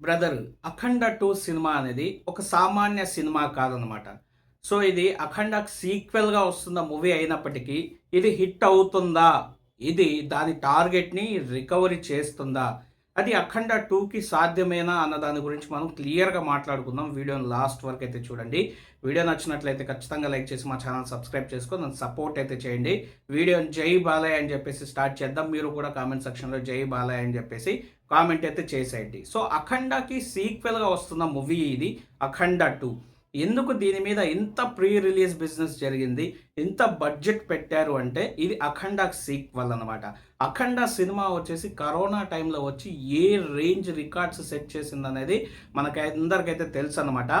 Brother అఖండ two cinema అనేది ఒక సామాన్య సినిమా కాదనమాట సో ఇది అఖండ సీక్వెల్గా వస్తున్న మూవీ అయినప్పటికీ ఇది హిట్ అవుతుందా? ఇది దాని టార్గెట్ని రికవరీ చేస్తుందా? అది అఖండ టూకి సాధ్యమేనా అన్న దాని గురించి మనం క్లియర్గా మాట్లాడుకుందాం. వీడియోని లాస్ట్ వరకు అయితే చూడండి. వీడియో నచ్చినట్లయితే ఖచ్చితంగా లైక్ చేసి మా ఛానల్ సబ్స్క్రైబ్ చేసుకొని నన్ను సపోర్ట్ అయితే చేయండి. వీడియోని జై బాలయ్య అని చెప్పేసి స్టార్ట్ చేద్దాం. మీరు కూడా కామెంట్ సెక్షన్లో జై బాలయ్య అని చెప్పేసి కామెంట్ అయితే చేసేయండి. సో అఖండకి సీక్వెల్గా వస్తున్న మూవీ ఇది అఖండ టూ. ఎందుకు దీని మీద ఇంత ప్రీ రిలీజ్ బిజినెస్ జరిగింది ఇంత బడ్జెట్ పెట్టారు అంటే ఇది అఖండ సీక్వెల్ అనమాట అఖండ సినిమా వచ్చేసి కరోనా టైంలో వచ్చి ఏ రేంజ్ రికార్డ్స్ సెట్ చేసింది అనేది మనకి అందరికైతే తెలుసు అనమాట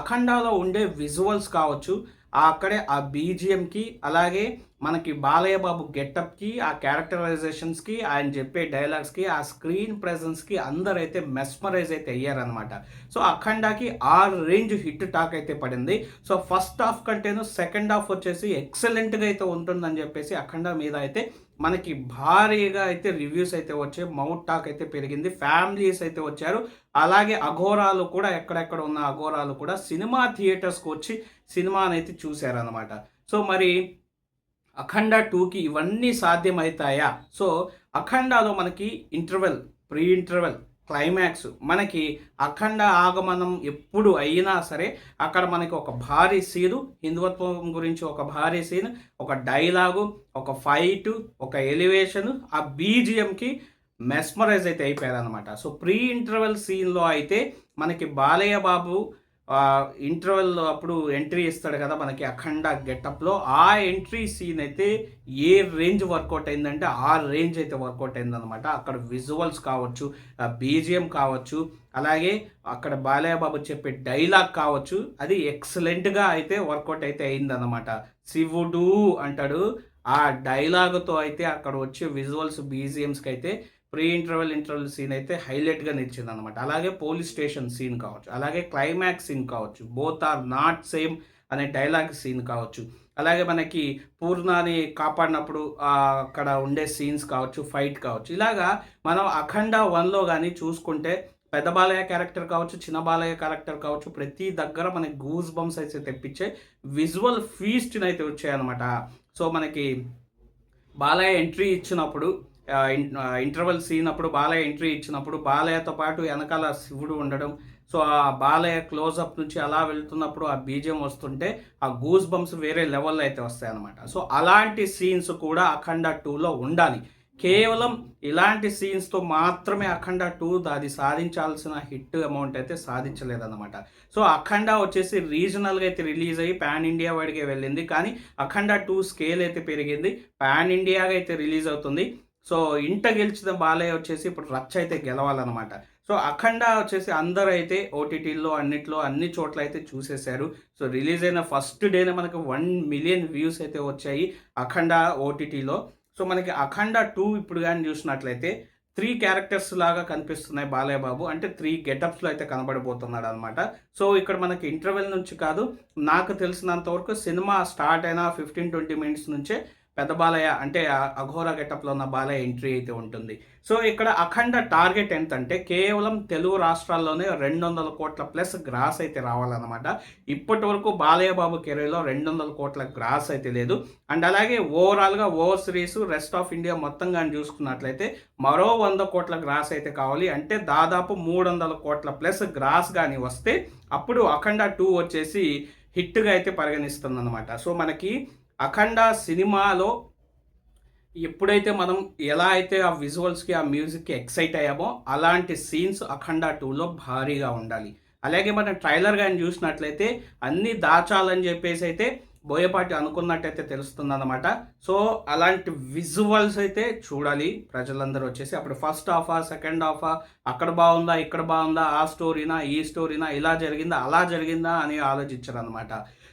అఖండాలో ఉండే విజువల్స్ కావచ్చు అక్కడే ఆ బీజిఎంకి అలాగే మనకి బాలయ్య బాబు గెటప్కి ఆ క్యారెక్టరైజేషన్స్కి ఆయన చెప్పే డైలాగ్స్కి ఆ స్క్రీన్ ప్రెజెన్స్కి అందరైతే మెస్మరైజ్ అయితే అయ్యారనమాట సో అఖండాకి ఆ రేంజ్ హిట్ టాక్ అయితే పడింది. సో ఫస్ట్ హాఫ్ కంటేను సెకండ్ హాఫ్ వచ్చేసి ఎక్సలెంట్గా అయితే ఉంటుందని చెప్పేసి అఖండ మీద అయితే మనకి భారీగా అయితే రివ్యూస్ అయితే వచ్చాయి మౌట్ టాక్ అయితే పెరిగింది ఫ్యామిలీస్ అయితే వచ్చారు. అలాగే అఘోరాలు కూడా ఎక్కడెక్కడ ఉన్న అఘోరాలు కూడా సినిమా థియేటర్స్కి వచ్చి సినిమాని అయితే చూశారనమాట సో మరి అఖండ టూకి ఇవన్నీ సాధ్యమవుతాయా? సో అఖండాలో మనకి ఇంటర్వెల్ ప్రీ ఇంటర్వెల్ క్లైమాక్స్. మనకి అఖండ ఆగమనం ఎప్పుడు అయినా సరే అక్కడ మనకి ఒక భారీ సీను హిందుత్వం గురించి ఒక భారీ సీన్ ఒక డైలాగు ఒక ఫైటు ఒక ఎలివేషన్ ఆ బీజిఎంకి మెస్మరైజ్ అయితే అయిపోయారు అనమాట సో ప్రీ ఇంటర్వెల్ సీన్లో అయితే మనకి బాలయ్య బాబు ఇంటర్వెల్ అప్పుడు ఎంట్రీ ఇస్తాడు కదా మనకి అఖండ గెటప్లో. ఆ ఎంట్రీ సీన్ అయితే ఏ రేంజ్ వర్కౌట్ అయిందంటే ఆ రేంజ్ అయితే వర్కౌట్ అయిందనమాట అక్కడ విజువల్స్ కావచ్చు బీజిఎం కావచ్చు అలాగే అక్కడ బాలయ్య బాబు చెప్పే డైలాగ్ కావచ్చు అది ఎక్సలెంట్గా అయితే వర్కౌట్ అయితే అయిందనమాట శివుడు అంటాడు. ఆ డైలాగ్తో అయితే అక్కడ వచ్చే విజువల్స్ బీజిఎమ్స్కి అయితే ప్రీ ఇంటర్వెల్ ఇంటర్వెల్ సీన్ అయితే హైలైట్గా నిలిచింది అనమాట అలాగే పోలీస్ స్టేషన్ సీన్ కావచ్చు అలాగే క్లైమాక్స్ సీన్ కావచ్చు బోత్ ఆర్ నాట్ సేమ్ అనే డైలాగ్ సీన్ కావచ్చు. అలాగే మనకి పూర్ణాని కాపాడినప్పుడు అక్కడ ఉండే సీన్స్ కావచ్చు ఫైట్ కావచ్చు. ఇలాగా మనం అఖండ వన్లో కానీ చూసుకుంటే పెద్ద బాలయ్య క్యారెక్టర్ కావచ్చు చిన్న బాలయ్య క్యారెక్టర్ కావచ్చు ప్రతి దగ్గర మనకి గూస్ బంప్స్ అయితే తెప్పించే విజువల్ ఫీస్ట్ని అయితే వచ్చాయన్నమాట. సో మనకి బాలయ్య ఎంట్రీ ఇచ్చినప్పుడు ఇంటర్వెల్ సీన్ అప్పుడు బాలయ్య ఎంట్రీ ఇచ్చినప్పుడు బాలయ్యతో పాటు వెనకాల శివుడు ఉండడం. సో ఆ బాలయ్య క్లోజప్ నుంచి అలా వెళ్తున్నప్పుడు ఆ బీజం వస్తుంటే ఆ గూస్ బంప్స్ వేరే లెవెల్లో అయితే వస్తాయి అనమాట సో అలాంటి సీన్స్ కూడా అఖండ టూలో ఉండాలి. కేవలం ఇలాంటి సీన్స్తో మాత్రమే అఖండ టూ అది సాధించాల్సిన హిట్ అమౌంట్ అయితే సాధించలేదన్నమాట. సో అఖండ వచ్చేసి రీజనల్గా అయితే రిలీజ్ అయ్యి పాన్ ఇండియా వైడ్గా వెళ్ళింది. కానీ అఖండ టూ స్కేల్ అయితే పెరిగింది. పాన్ ఇండియాగా అయితే రిలీజ్ అవుతుంది. సో ఇంట గెలిచిన బాలయ్య వచ్చేసి ఇప్పుడు రచ్చ అయితే గెలవాలన్నమాట. సో అఖండ వచ్చేసి అందరూ అయితే ఓటీటీల్లో అన్నిట్లో అన్ని చోట్ల అయితే చూసేశారు. సో రిలీజ్ అయిన ఫస్ట్ డేనే మనకు వన్ మిలియన్ వ్యూస్ అయితే వచ్చాయి అఖండ ఓటీటీలో. సో మనకి అఖండ టూ ఇప్పుడు కానీ చూసినట్లయితే త్రీ క్యారెక్టర్స్ లాగా కనిపిస్తున్నాయి బాలయ్య బాబు. అంటే త్రీ గెటప్స్లో అయితే కనబడిపోతున్నాడు అనమాట సో ఇక్కడ మనకి ఇంటర్వెల్ నుంచి కాదు నాకు తెలిసినంత వరకు సినిమా స్టార్ట్ అయిన ఫిఫ్టీన్ ట్వంటీ మినిట్స్ నుంచే పెద్ద బాలయ్య అంటే అఘోర గెటప్లో ఉన్న బాలయ్య ఎంట్రీ అయితే ఉంటుంది. సో ఇక్కడ అఖండ టార్గెట్ ఎంతంటే కేవలం తెలుగు రాష్ట్రాల్లోనే రెండు వందల కోట్ల ప్లస్ గ్రాస్ అయితే రావాలన్నమాట. ఇప్పటి వరకు బాలయ్య బాబు కెరీర్లో రెండు వందల కోట్ల గ్రాస్ అయితే లేదు. అండ్ అలాగే ఓవరాల్గా over series rest of India మొత్తం కానీ చూసుకున్నట్లయితే మరో వంద కోట్ల గ్రాస్ అయితే కావాలి. అంటే దాదాపు మూడు వందల కోట్ల ప్లస్ గ్రాస్ కానీ వస్తే అప్పుడు అఖండ టూ వచ్చేసి హిట్గా అయితే పరిగణిస్తుంది అనమాట సో మనకి అఖండ సినిమాలో ఎప్పుడైతే మనం ఎలా అయితే ఆ విజువల్స్కి ఆ మ్యూజిక్కి ఎక్సైట్ అయ్యామో అలాంటి సీన్స్ అఖండ టూలో భారీగా ఉండాలి. అలాగే మనం ట్రైలర్ కానీ చూసినట్లయితే అన్నీ దాచాలని చెప్పేసి అయితే బోయపాటి అనుకున్నట్టయితే తెలుస్తుంది అనమాట సో అలాంటి విజువల్స్ అయితే చూడాలి ప్రజలందరూ వచ్చేసి. అప్పుడు ఫస్ట్ హాఫా సెకండ్ హాఫా అక్కడ బాగుందా ఇక్కడ బాగుందా ఆ స్టోరీనా ఈ స్టోరీనా ఇలా జరిగిందా అలా జరిగిందా అని ఆలోచించారు అనమాట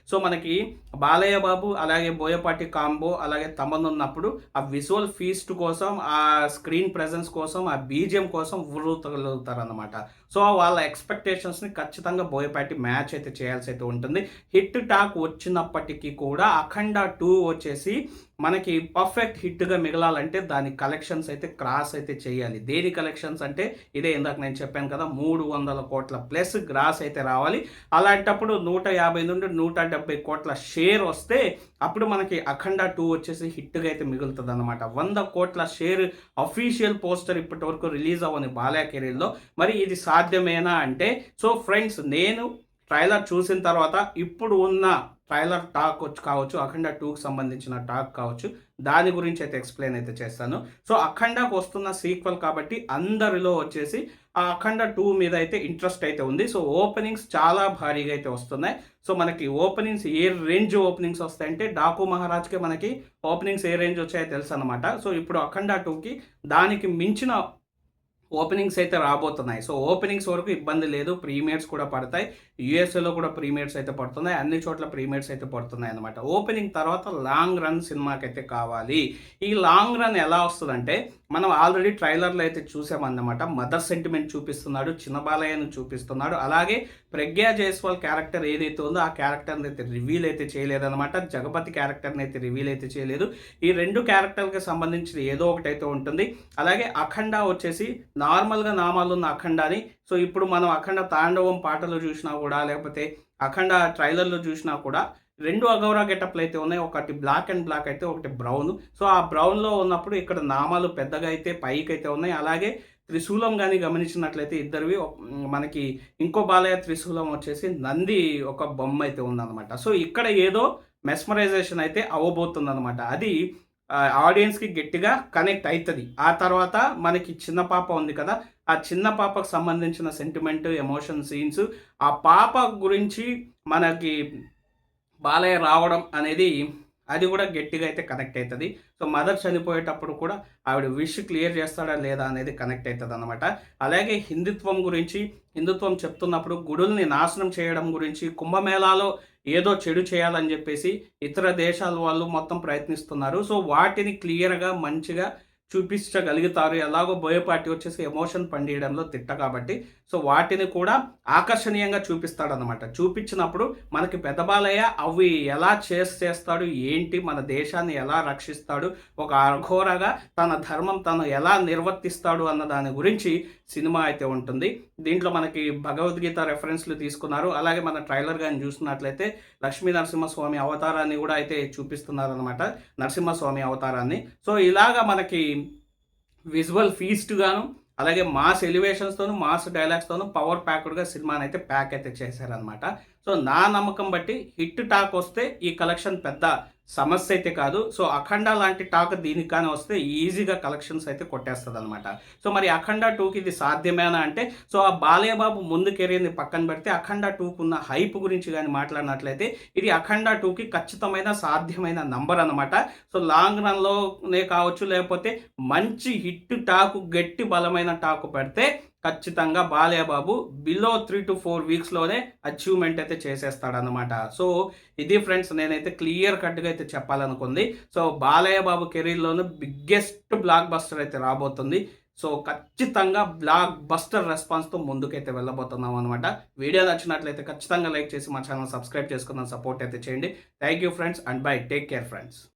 సో మనకి బాలయ్య బాబు అలాగే బోయపాటి కాంబో అలాగే తమన్ ఉన్నప్పుడు ఆ విజువల్ ఫీస్ట్ కోసం ఆ స్క్రీన్ ప్రెజెన్స్ కోసం ఆ బీజియం కోసం ఉరుతగలుగుతారు అనమాట సో వాళ్ళ ఎక్స్పెక్టేషన్స్ని ఖచ్చితంగా బోయపాటి మ్యాచ్ అయితే చేయాల్సి అయితే ఉంటుంది. హిట్ టాక్ వచ్చినప్పటికీ కూడా అఖండ టూ వచ్చేసి మనకి పర్ఫెక్ట్ హిట్గా మిగలాలంటే దాని కలెక్షన్స్ అయితే క్రాస్ అయితే చేయాలి. దేని కలెక్షన్స్ అంటే ఇదే ఇందాక నేను చెప్పాను కదా మూడు వందల కోట్ల ప్లస్ గ్రాస్ అయితే రావాలి. అలాంటప్పుడు నూట యాభై నుండి నూట డెబ్బై కోట్ల షేర్ వస్తే అప్పుడు మనకి అఖండ టూ వచ్చేసి హిట్గా అయితే మిగులుతుంది అనమాట వంద కోట్ల షేర్ అఫీషియల్ పోస్టర్ ఇప్పటి వరకు రిలీజ్ అవ్వని బాలయ్య కెరీర్లో మరి ఇది సాధ్యమేనా అంటే సో ఫ్రెండ్స్ నేను ట్రైలర్ చూసిన తర్వాత ఇప్పుడు ఉన్న ట్రైలర్ టాక్ వచ్చి కావచ్చు అఖండ టూకి సంబంధించిన టాక్ కావచ్చు దాని గురించి అయితే ఎక్స్ప్లెయిన్ అయితే చేస్తాను. సో అఖండకు వస్తున్న సీక్వెల్ కాబట్టి అందరిలో వచ్చేసి ఆ అఖండ టూ మీద అయితే ఇంట్రెస్ట్ అయితే ఉంది. సో ఓపెనింగ్స్ చాలా భారీగా అయితే వస్తున్నాయి. సో మనకి ఓపెనింగ్స్ ఏ రేంజ్ ఓపెనింగ్స్ వస్తాయంటే డాకు మహారాజ్కి మనకి ఓపెనింగ్స్ ఏ రేంజ్ వచ్చాయో తెలుసు అనమాట సో ఇప్పుడు అఖండ టూకి దానికి మించిన ఓపెనింగ్స్ అయితే రాబోతున్నాయి. సో ఓపెనింగ్స్ వరకు ఇబ్బంది లేదు. ప్రీమియర్స్ కూడా పడతాయి. యూఎస్ఏలో కూడా ప్రీమియర్స్ అయితే పడుతున్నాయి. అన్ని చోట్ల ప్రీమియర్స్ అయితే పడుతున్నాయి అనమాట ఓపెనింగ్ తర్వాత లాంగ్ రన్ సినిమాకైతే కావాలి. ఈ లాంగ్ రన్ ఎలా వస్తుందంటే మనం ఆల్రెడీ ట్రైలర్లో అయితే చూసామన్నమాట. మదర్ సెంటిమెంట్ చూపిస్తున్నాడు చిన్న బాలయ్యను చూపిస్తున్నాడు. అలాగే ప్రజ్ఞా జైస్వాల్ క్యారెక్టర్ ఏదైతే ఉందో ఆ క్యారెక్టర్ని అయితే రివీల్ అయితే చేయలేదన్నమాట. జగపతి క్యారెక్టర్ని అయితే రివీల్ అయితే చేయలేదు. ఈ రెండు క్యారెక్టర్కి సంబంధించిన ఏదో ఒకటి అయితే ఉంటుంది. అలాగే అఖండ వచ్చేసి నార్మల్గా నామాలు ఉన్న అఖండాని. సో ఇప్పుడు మనం అఖండ తాండవం పాటలు చూసినా కూడా లేకపోతే అఖండ ట్రైలర్లో చూసినా కూడా రెండు అగౌరా గెటప్లు అయితే ఉన్నాయి. ఒకటి బ్లాక్ అండ్ బ్లాక్ అయితే ఒకటి బ్రౌన్ సో ఆ బ్రౌన్లో ఉన్నప్పుడు ఇక్కడ నామాలు పెద్దగా అయితే పైకి అయితే ఉన్నాయి. అలాగే త్రిశూలం కానీ గమనించినట్లయితే ఇద్దరివి మనకి ఇంకో బాలయ్య త్రిశూలం వచ్చేసి నంది ఒక బొమ్మ అయితే ఉందన్నమాట. సో ఇక్కడ ఏదో మెస్మరైజేషన్ అయితే అవ్వబోతుందన్నమాట అది ఆడియన్స్కి గట్టిగా కనెక్ట్ అవుతుంది ఆ తర్వాత మనకి చిన్న పాప ఉంది కదా ఆ చిన్న పాపకు సంబంధించిన సెంటిమెంట్ ఎమోషన్ సీన్స్ ఆ పాప గురించి మనకి బాలయ్య రావడం అనేది అది కూడా గట్టిగా అయితే కనెక్ట్ అవుతుంది. సో మదర్ చనిపోయేటప్పుడు కూడా ఆవిడ విష్ క్లియర్ చేస్తాడా లేదా అనేది కనెక్ట్ అవుతుంది అనమాట అలాగే హిందుత్వం గురించి హిందుత్వం చెప్తున్నప్పుడు గుడుల్ని నాశనం చేయడం గురించి కుంభమేళాలో ఏదో చెడు చేయాలని చెప్పేసి ఇతర దేశాల వాళ్ళు మొత్తం ప్రయత్నిస్తున్నారు. సో వాటిని క్లియర్గా మంచిగా చూపించగలుగుతారు. ఎలాగో బోయపాటి వచ్చేసి ఎమోషన్ పండియడంలో తిట్ట కాబట్టి సో వాటిని కూడా ఆకర్షణీయంగా చూపిస్తాడనమాట చూపించినప్పుడు మనకి పెద్దబాలయ్య అవి ఎలా చేస్తాడు ఏంటి మన దేశాన్ని ఎలా రక్షిస్తాడు ఒక అఘోరగా తన ధర్మం తను ఎలా నిర్వర్తిస్తాడు అన్న దాని గురించి సినిమా అయితే ఉంటుంది. దీంట్లో మనకి భగవద్గీత రెఫరెన్స్లు తీసుకున్నారు. అలాగే మన ట్రైలర్ కానీ చూసినట్లయితే లక్ష్మీ నరసింహస్వామి అవతారాన్ని కూడా అయితే చూపిస్తున్నారనమాట నరసింహస్వామి అవతారాన్ని. సో ఇలాగా మనకి విజువల్ ఫీస్ట్ గాను అలాగే మాస్ ఎలివేషన్స్తోనూ మాస్ డైలాగ్స్తోనూ పవర్ ప్యాక్డ్గా సినిమాని అయితే ప్యాక్ అయితే చేశారనమాట సో నా నమ్మకం బట్టి హిట్ టాక్ వస్తే ఈ కలెక్షన్ పెద్ద సమస్య అయితే కాదు. సో అఖండ లాంటి టాక్ దీనికి కానీ వస్తే ఈజీగా కలెక్షన్స్ అయితే కొట్టేస్తుంది అనమాట సో మరి అఖండ టూకి ఇది సాధ్యమేనా అంటే సో ఆ బాలయ్యబాబు ముందు కెరీర్ని పక్కన పెడితే అఖండ టూకు ఉన్న హైప్ గురించి కానీ మాట్లాడినట్లయితే ఇది అఖండ టూకి ఖచ్చితమైన సాధ్యమైన నంబర్ అనమాట సో లాంగ్ రన్లోనే కావచ్చు లేకపోతే మంచి హిట్ టాకు గట్టి బలమైన టాకు పెడితే ఖచ్చితంగా Balayyababu below three to four వీక్స్లోనే achievement అయితే చేసేస్తాడనమాట సో ఇది ఫ్రెండ్స్ నేనైతే క్లియర్ కట్గా అయితే చెప్పాలనుకుంది. సో బాలయ్య బాబు కెరీర్లోనూ బిగ్గెస్ట్ బ్లాక్ బస్టర్ అయితే రాబోతుంది. సో ఖచ్చితంగా బ్లాక్ బస్టర్ రెస్పాన్స్తో ముందుకైతే వెళ్ళబోతున్నాం అనమాట వీడియో నచ్చినట్లయితే ఖచ్చితంగా లైక్ చేసి మా ఛానల్ సబ్స్క్రైబ్ చేసుకుందాం సపోర్ట్ అయితే చేయండి. Thank you friends and bye take care friends